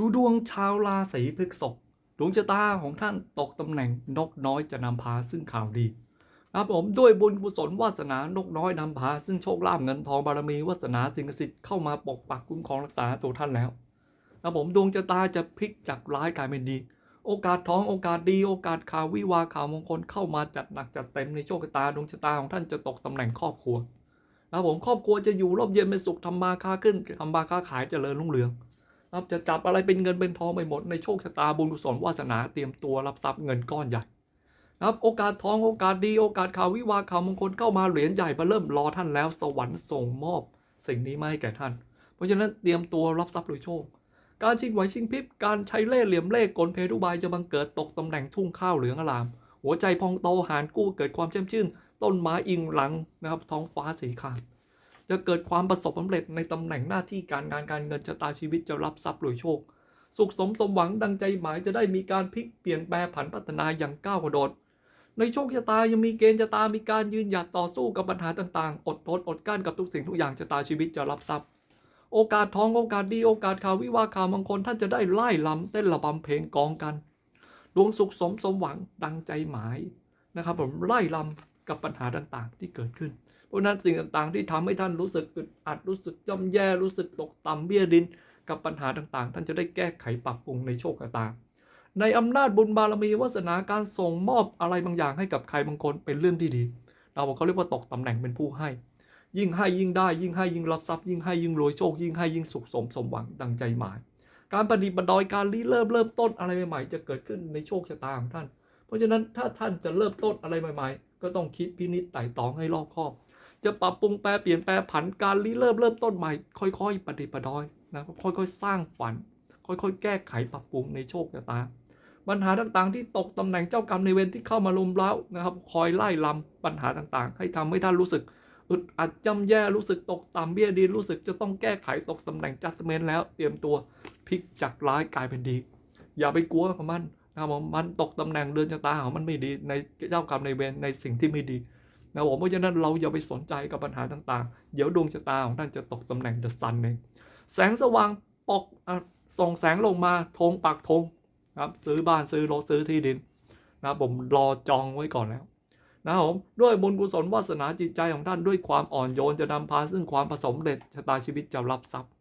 ดูดวงชาวราศีพฤษภดวงชะตาของท่านตกตำแหน่งนกน้อยจะนำพาซึ่งข่าวดีนะครับผมด้วยบุญกุศลวาสนานกน้อยนำพา ซึ่งโชคลาภเงินทองบารมีวาสนาสิ่งศักดิ์สิทธิ์เข้ามาปกปักคุ้มครองรักษาตัวท่านแล้วนะครับผมดวงชะตาจะพลิกจากร้ายกลายเป็นดี โอกาสท้องโอกาสดีโอกาสข่าววิวาข่าวมงคลเข้ามาจัดหนักจัดเต็มในโชคชะตาดวงชะตาของท่านจะตกตำแหน่งครอบครัวนะครับผมครอบครัวจะอยู่ร่มเย็นเป็นสุขทำมาค้าขึ้นทำมาค้าขายเจริญรุ่งเรือง ครับจะจับอะไรเป็นเงินเป็นทองไปหมดในโชคชะตาบุญกุศลวาสนาเตรียมตัวรับทรัพย์เงินก้อนใหญ่นะครับโอกาสทองโอกาสดีโอกาสข่าววิวาข่าวมงคลเข้ามาเหรียญใหญ่มาเริ่มรอท่านแล้วสวรรค์ส่งมอบ สิ่งนี้มาให้แก่ท่าน เพราะฉะนั้นเตรียมตัวรับทรัพย์โดยโชค การชิงไหวชิงพริบการใช้เล่ห์เหลี่ยมเล่ห์กลเพทุบายจะบังเกิดตกตำแหน่งทุ่งข้าวเหลืองอลาม หัวใจพองโตหานกู้เกิดความแช่มชื่น ต้นไม้อิงหลังนะครับท้องฟ้าสีขาว จะเกิดความประสบควาเร็จในตำแหน่งหน้าที่การงานการเงินชะตาชีวิตจะรับทรัพย์โดยโชค สุขสมสมหวังดังใจหมายจะได้มีการพลิกเปลี่ยนแปลผันพัฒนาอย่างก้าวกระโดด ในโชคชะตายังมีเกณฑ์ชะตามีการยืนหยัดต่อสู้กับปัญหาต่างๆ อดทนอดกลั้นกับทุกสิ่งทุกอย่างชะตาชีวิตจะรับทรัพย์โอกาสทองโอกาสดีโอกาสข่าววิวาข่าวมงคลท่านจะได้ไล่ลำเต้นระบำเพลงกองกัน ดวงสุขสมสมหวังดังใจหมายนะครับผมไล่ลำ กับปัญหาต่างๆ ที่เกิดขึ้น เพราะฉะนั้นสิ่งต่างๆ ที่ทำให้ท่านรู้สึกอึดอัดรู้สึกย่ำแย่รู้สึกตกต่ำเบี้ยดิน กับปัญหาต่างๆ ท่านจะได้แก้ไขปรับปรุงในโชคชะตาในอำนาจบุญบารมีวาสนาการส่งมอบอะไรบางอย่างให้กับใครบางคนเป็นเรื่องที่ดี เราบอกเขาเรียกว่าตกตำแหน่งเป็นผู้ให้ ยิ่งให้ยิ่งได้ยิ่งให้ยิ่งรับทรัพย์ยิ่งให้ยิ่งรวยโชค ยิ่งให้ยิ่งสุขสมสมหวังดังใจหมาย การประดิษฐ์ประดอยการริเริ่มเริ่มต้นอะไรใหม่ๆ จะเกิดขึ้นในโชคชะตาของท่าน เพราะฉะนั้นถ้าท่านจะเริ่มต้นอะไรใหม่ ๆ ก็ต้องคิดพินิจไต่ตองให้รอบคอบ จะปรับปรุงแปลเปลี่ยนแปลผันการริเริ่มเริ่มต้นใหม่ ค่อยๆประดิประดอยนะค่อยๆ สร้างฝัน ค่อยๆ แก้ไขปรับปรุงในโชคชะตาปัญหาต่างๆ ที่ตกตำแหน่งเจ้ากรรมในเวรที่เข้ามาลุมเล้านะครับ คอยไล่ลำปัญหาต่างๆ ให้ทำให้ท่านรู้สึกอึดอัดจำแย่รู้สึกตกต่ำเบี้ยดินรู้สึกจะต้องแก้ไขตกตำแหน่งจัดเมนแล้วเตรียมตัวพลิกจากร้ายกลายเป็นดี อย่าไปกลัวของมัน นะครับผมมันตกตำแหน่งเดือนชะตาของมันไม่ดีในเจ้ากรรมในเวรในสิ่งที่ไม่ดีนะครับผมเพราะฉะนั้นเราอย่าไปสนใจกับปัญหาต่างๆ เดี๋ยวดวงชะตาของท่านจะตกตำแหน่งเดอะซันเองแสงสว่างปกอะส่องแสงลงมาธงปักธงครับซื้อบ้านซื้อรถซื้อที่ดินนะครับผมรอจองไว้ก่อนแล้วนะครับผมด้วยบุญกุศลวาสนาจิตใจของท่านด้วยความอ่อนโยนจะนำพาซึ่งความผสมเร็จชะตาชีวิตจะรับทรัพย์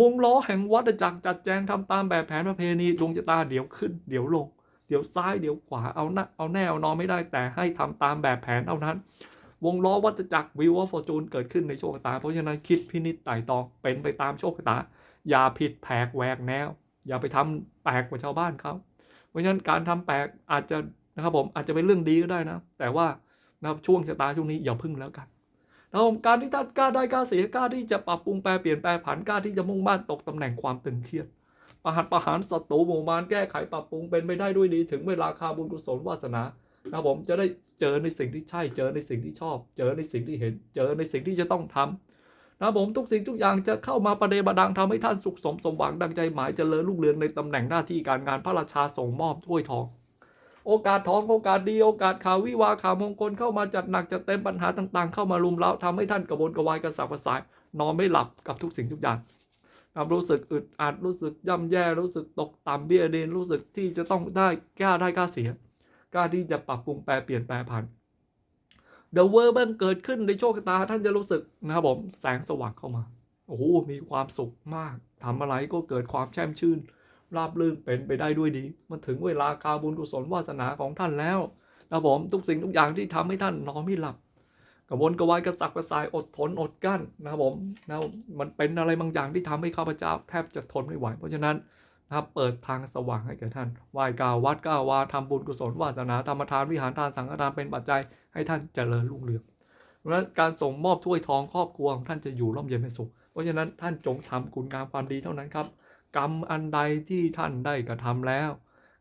วงล้อแห่งวัฏจักรจัดแจงทำตามแบบแผนประเพณีดวงชะตาเดี๋ยวขึ้น เดี๋ยวลง เดี๋ยวซ้ายเดี๋ยวขวาเอาหน้าเอาแน่เอานอนไม่ได้แต่ให้ทำตามแบบแผนเท่านั้น วงล้อวัฏจักรวิวว่าฟอร์จูนเกิดขึ้นในโชคชะตา เพราะฉะนั้นคิดพินิจไต่ตองเป็นไปตามโชคชะตา อย่าผิดแผกแหวกแนว อย่าไปทำแปลกกว่าชาวบ้านเขาเพราะฉะนั้นการทำแปลกอาจจะนะครับผมอาจจะเป็นเรื่องดีก็ได้นะ แต่ว่านะครับช่วงชะตาช่วงนี้อย่าพึ่งแล้วกัน นะครับการที่ท่านกล้าได้กล้าเสียกล้าที่จะปรับปรุงแปลเปลี่ยนแปลผันกล้าที่จะมุ่งมั่นตกตำแหน่งความตึงเครียดประหัตประหารศัตรูหมู่มารแก้ไขปรับปรุงเป็นไปได้ด้วยดี ถึงเวลาคาบุญกุศลวาสนานะครับผมจะได้เจอในสิ่งที่ใช่เจอในสิ่งที่ชอบ เจอในสิ่งที่เห็น เจอในสิ่งที่จะต้องทำนะครับผมทุกสิ่งทุกอย่างจะเข้ามาประเดประดังทำให้ท่านสุขสมสมหวังดังใจหมายเจริญรุ่งเรืองในตำแหน่งหน้าที่การงานพระราชาส่งมอบถ้วยทอง โอกาสทองโอกาสดีโอกาสข่าววิวาข่าวมงคลเข้ามาจัดหนักจัดเต็มปัญหาต่าง ๆ เข้ามารุมเร้าทำให้ท่านกระวนกระวายกระสับกระส่ายนอนไม่หลับกับทุกสิ่งทุกอย่างครับรู้สึกอึดอัดรู้สึกย่ำแย่รู้สึกตกต่ำเบี้ยเดนรู้สึกที่จะต้องได้กล้าได้กล้าเสียกล้าที่จะปรับปรุงแปลเปลี่ยนแปลผันเดอะเวอร์บันเกิดขึ้นในโชคชะตาท่านจะรู้สึกนะครับผมแสงสว่างเข้ามาโอ้โหมีความสุขมากทำอะไรก็เกิดความแช่มชื่น ราบรื่นเป็นไปได้ด้วยดี มันถึงเวลาการบุญกุศลวาสนาของท่านแล้วนะผมทุกสิ่งทุกอย่างที่ทำให้ท่านนอนไม่หลับกระวนกระวายกระสับกระส่ายอดทนอดกั้นนะครับผมนะมันเป็นอะไรบางอย่างที่ทำให้ข้าพเจ้าแทบจะทนไม่ไหว เพราะฉะนั้นนะครับเปิดทางสว่างให้แก่ท่านไหว้กาววัดกล่าววาทำบุญกุศลวาสนาธรรมทานวิหารทานสังฆทานเป็นปัจจัยให้ท่านเจริญรุ่งเรืองเพราะฉะนั้นการส่งมอบถ้วยทองครอบครัวของท่านจะอยู่ร่มเย็นเป็นสุขเพราะฉะนั้นท่านจงทำคุณงามความดีเท่านั้นครับ กรรมอันใดที่ท่านได้กระทำแล้ว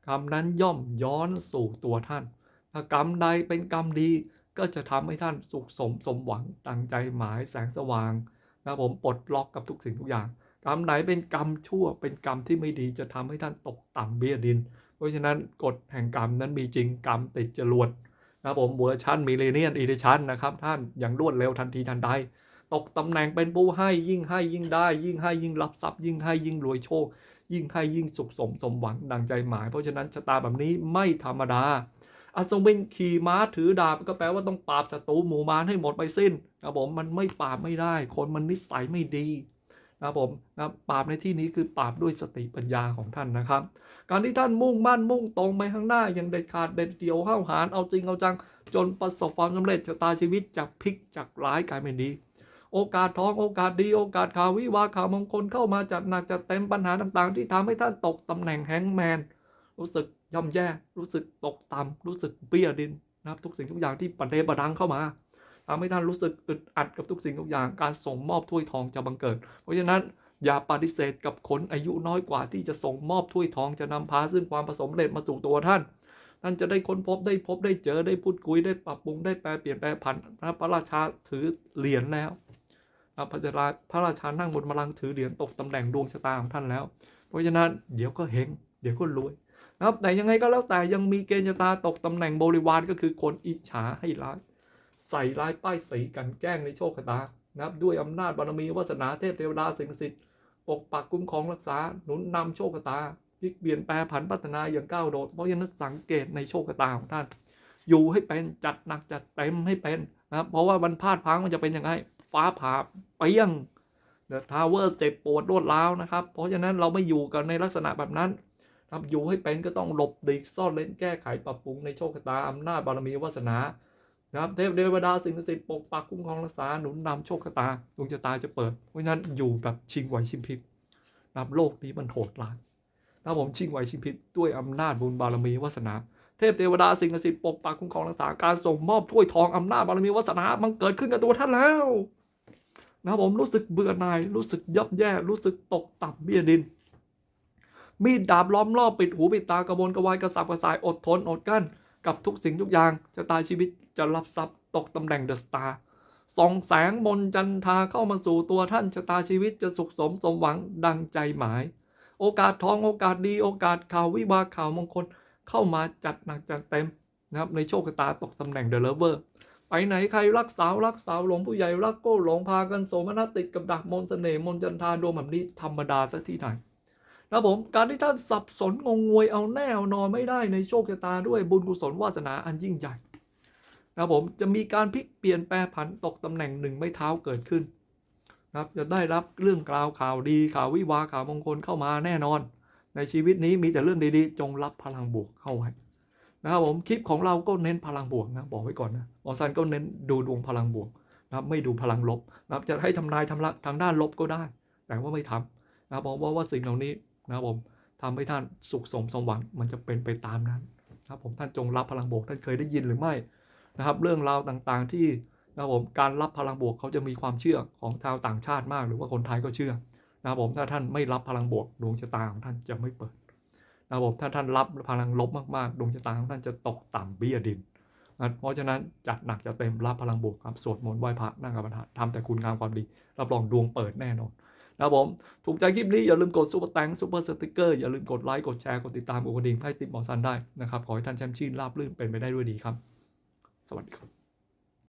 กรรมนั้นย่อมย้อนสู่ตัวท่าน ถ้ากรรมใดเป็นกรรมดีก็จะทำให้ท่านสุขสมสมหวังตั้งใจหมายแสงสว่างนะผมปลดล็อกกับทุกสิ่งทุกอย่าง กรรมไหนเป็นกรรมชั่วเป็นกรรมที่ไม่ดีจะทำให้ท่านตกต่ำเบี้ยดิน เพราะฉะนั้นกฎแห่งกรรมนั้นมีจริงกรรมติดจรวดนะผมเวอร์ชันมิเลเนียนอีดิชันนะครับท่านอย่างรวดเร็วทันทีทันใด ตกตำแหน่งเป็นผู้ให้ยิ่งให้ยิ่งได้ ยิ่งให้ยิ่งรับทรัพย์ยิ่งให้ยิ่งรวยโชค ยิ่งให้ยิ่งสุขสมสมหวังดังใจหมาย เพราะฉะนั้นชะตาแบบนี้ไม่ธรรมดาอัศวินขี่ม้าถือดาบก็แปลว่าต้องปราบศัตรูหมู่มารให้หมดไปสิ้นครับผมมันไม่ปราบไม่ได้ คนมันนิสัยไม่ดีนะผมนะปราบในที่นี้คือปราบด้วยสติปัญญาของท่านนะครับ การที่ท่านมุ่งมั่นมุ่งตรงไปข้างหน้าอย่างเด็ดขาดเด็ดเดี่ยวห้าวหาญเอาจริงเอาจัง จนประสบความสำเร็จชะตาชีวิตจากพลิกจากร้ายกลายเป็นดี โอกาสทองโอกาสดีโอกาสข่าววิวาข่าวมงคลเข้ามาจัดหนักจัดเต็มปัญหาต่างๆ ที่ทำให้ท่านตกตำแหน่งแฮงแมน รู้สึกย่ำแย่ รู้สึกตกต่ำรู้สึกเบี้ยดินนะครับทุกสิ่งทุกอย่างที่ประเดประดังเข้ามาทำให้ท่านรู้สึกอึดอัดกับทุกสิ่งทุกอย่างการส่งมอบถ้วยทองจะบังเกิด เพราะฉะนั้นอย่าปฏิเสธกับคนอายุน้อยกว่าที่จะส่งมอบถ้วยทองจะนำพาซึ่งความประสบเร็จมาสู่ตัวท่านท่านจะได้ค้นพบได้พบได้เจอได้พูดคุยได้ปรับปรุงได้แปลเปลี่ยนแปลผันพระราชาถือเหรียญแล้ว พระราพระราชานั่งบนบัลลังก์ถือเหรียญตกตำแหน่งดวงชะตาของท่านแล้ว เพราะฉะนั้นเดี๋ยวก็เฮงเดี๋ยวก็รวยนะครับแต่ยังไงก็แล้วแต่ยังมีเกณฑ์ชะตาตกตำแหน่งบริวารก็คือคนอิจฉาให้ร้าย ใส่ร้ายป้ายสีกันแกล้งในโชคชะตานะครับด้วยอำนาจบารมีวาสนาเทพเทวดาสิ่งศักดิ์สิทธิ์ปกปักคุ้มครองรักษาหนุนนำโชคชะตาพลิกเปลี่ยนแปลผันพัฒนาอย่างก้าวโดด เพราะฉะนั้นสังเกตในโชคชะตาของท่าน อยู่ให้เป็นจัดหนักจัดเต็มให้เป็นนะครับเพราะว่ามันพลาดพังมันจะเป็นยังไง ฟ้าผ่าเปรี้ยงเดอะทาวเวอร์เจ็บปวดรวดร้าวนะครับ เพราะฉะนั้นเราไม่อยู่กันในลักษณะแบบนั้นครับอยู่ให้เป็นก็ต้องหลบดีกซ่อนเล้นแก้ไขปรับปรุงในโชคชะตาอำนาจบารมีวาสนานะครับเทพเทวดาสิ่งศักดิ์สิทธิ์ปกปักคุ้มครองรักษาหนุนนำโชคชะตาดวงชะตาจะเปิด เพราะฉะนั้นอยู่แบบชิงไหวชิงพริบนะครับโลกนี้มันโหดร้ายนะผมชิงไหวชิงพริบด้วยอำนาจบุญบารมีวาสนาเทพเทวดาสิ่งศักดิ์สิทธิ์ปกปักคุ้มครองรักษาการส่งมอบถ้วยทองอำนาจบารมีวาสนามันเกิดขึ้นกับตัวท่านแล้ว นะครับผมรู้สึกเบื่อหน่ายรู้สึกยับแย่ รู้สึกตกต่ำเบี้ยดิน มีดดาบล้อมรอบปิดหูปิดตากระวนกระวายกระสับกระส่ายอดทนอดกั้น กับทุกสิ่งทุกอย่างชะตายชีวิตจะรับทรัพย์ตกตำแหน่งเดอะสตาร์ส่องแสงมนจันทาเข้ามาสู่ตัวท่านชะตาชีวิตจะสุขสมสมหวังดังใจหมาย โอกาสทองโอกาสดีโอกาสข่าววิวาข่าวมงคลเข้ามาจัดหนักจัดเต็มนะครับในโชคชะตาตกตำแหน่งเดอะเลเวอร์ ไปไหนใครรักสาวรักสาวหลงผู้ใหญ่รักโก้หลงพากันโสมนัสติดกับดักมนเสน่ห์มนจันทาดวงแบบนี้ธรรมดาสักที่ไหนนะครับผมการที่ท่านสับสนงงงวยเอาแน่เอานอนไม่ได้ในโชคชะตาด้วยบุญกุศลวาสนาอันยิ่งใหญ่นะครับผมจะมีการพลิกเปลี่ยนแปลผันตกตำแหน่งหนึ่งไม่เท้าเกิดขึ้นนะครับจะได้รับเรื่องกล่าวข่าวดีข่าววิวาข่าวมงคลเข้ามาแน่นอน ในชีวิตนี้มีแต่เรื่องดีๆ จงรับพลังบวกเข้าไว้ นะครับผมคลิปของเราก็เน้นพลังบวกนะบอกไว้ก่อนนะหมอซันก็เน้นดูดวงพลังบวกนะครับไม่ดูพลังลบนะครับจะให้ทำนายทำละทางด้านลบก็ได้ แต่ว่าไม่ทำนะครับเพราะว่าสิ่งเหล่านี้นะครับผมทำให้ท่านสุขสมสมหวังมันจะเป็นไปตามนั้นนะครับผมท่านจงรับพลังบวกท่านเคยได้ยินหรือไม่นะครับ เรื่องราวต่างๆที่นะครับผมการรับพลังบวกเขาจะมีความเชื่อของชาวต่างชาติมาก หรือว่าคนไทยก็เชื่อนะครับผมถ้าท่านไม่รับพลังบวกดวงชะตาของท่านจะไม่เปิด นะครับผมถ้าท่านรับพลังลบมากๆดวงชะตาของท่านจะตกต่ำเบี้ยดินนะเพราะฉะนั้นจัดหนักจะเต็มรับพลังบวกครับสวดมนต์ไหว้พระนั่งกรรมฐานทำแต่คุณงามความดี รับรองดวงเปิดแน่นอนนะครับผมถูกใจคลิปนี้อย่าลืมกดซุปเปอร์แตงซุปเปอร์สติกเกอร์อย่าลืมกดไลค์กดแชร์กดติดตามกดกระดิ่งให้ติปหมอซันได้นะครับขอให้ท่านแชมป์ชีนราบรื่นเป็นไปได้ด้วยดีครับ สวัสดีครับ